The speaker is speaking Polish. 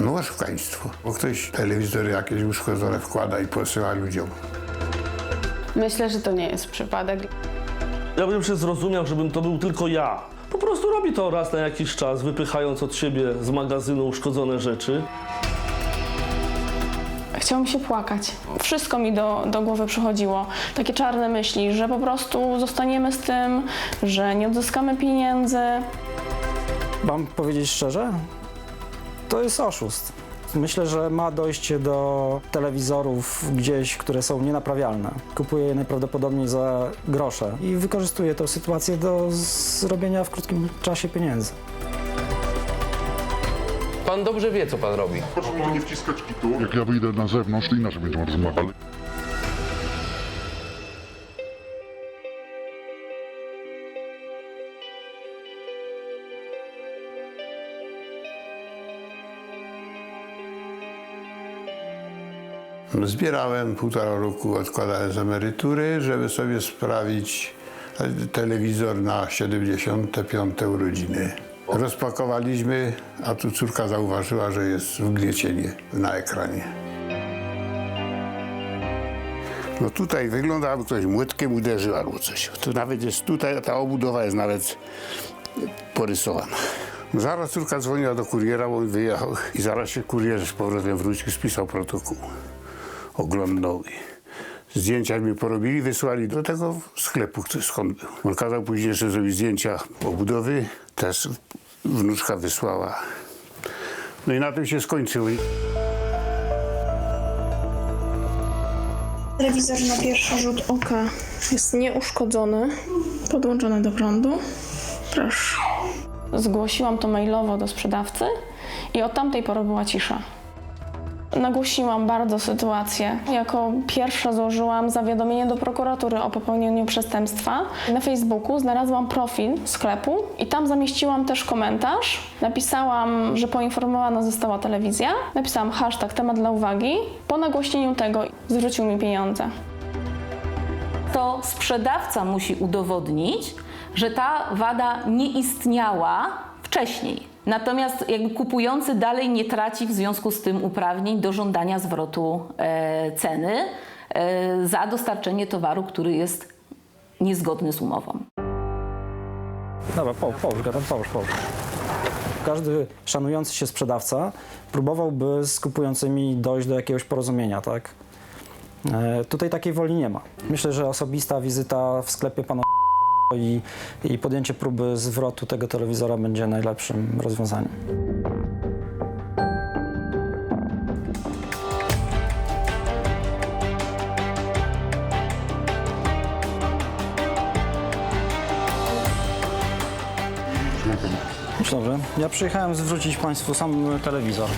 No oszukaństwo, bo ktoś telewizory jakieś uszkodzone wkłada i posyła ludziom. Myślę, że to nie jest przypadek. Ja bym się zrozumiał, żebym to był tylko ja. Po prostu robi to raz na jakiś czas, wypychając od siebie z magazynu uszkodzone rzeczy. Chciało mi się płakać. Wszystko mi do, do głowy przychodziło. Takie czarne myśli, że po prostu zostaniemy z tym, że nie odzyskamy pieniędzy. Mam powiedzieć szczerze? To jest oszust. Myślę, że ma dojście do telewizorów gdzieś, które są nienaprawialne. Kupuje je najprawdopodobniej za grosze i wykorzystuje tę sytuację do zrobienia w krótkim czasie pieniędzy. Pan dobrze wie, co pan robi. Proszę mi nie wciskać kitu. Jak ja wyjdę na zewnątrz, to inaczej będziemy rozmawiali. Zbierałem półtora roku, odkładałem z emerytury, żeby sobie sprawić telewizor na 75. urodziny. Rozpakowaliśmy, a tu córka zauważyła, że jest wgniecienie na ekranie. No tutaj wygląda, jakby ktoś młotkiem uderzył albo coś. To nawet jest tutaj, ta obudowa jest nawet porysowana. Zaraz córka dzwoniła do kuriera, bo on wyjechał i zaraz się kurier z powrotem wrócił, spisał protokół. Oglądał zdjęcia mi porobili, wysłali do tego sklepu, który skąd był. On kazał później jeszcze zrobić zdjęcia obudowy, też wnuczka wysłała. No i na tym się skończyło. Telewizor na pierwszy rzut oka jest nieuszkodzony, podłączony do prądu. Proszę. Zgłosiłam to mailowo do sprzedawcy i od tamtej pory była cisza. Nagłośniłam bardzo sytuację. Jako pierwsza złożyłam zawiadomienie do prokuratury o popełnieniu przestępstwa. Na Facebooku znalazłam profil sklepu i tam zamieściłam też komentarz. Napisałam, że poinformowana została telewizja. Napisałam hashtag temat dla uwagi. Po nagłośnieniu tego zwrócił mi pieniądze. to sprzedawca musi udowodnić, że ta wada nie istniała wcześniej. Natomiast jakby kupujący dalej nie traci w związku z tym uprawnień do żądania zwrotu e, ceny e, za dostarczenie towaru, który jest niezgodny z umową. Dobra, po, połóż go tam, połóż, połóż. Każdy szanujący się sprzedawca próbowałby z kupującymi dojść do jakiegoś porozumienia, tak? E, tutaj takiej woli nie ma. Myślę, że osobista wizyta w sklepie pana i, i podjęcie próby zwrotu tego telewizora będzie najlepszym rozwiązaniem. Dobrze. Ja przyjechałem zwrócić Państwu sam telewizor.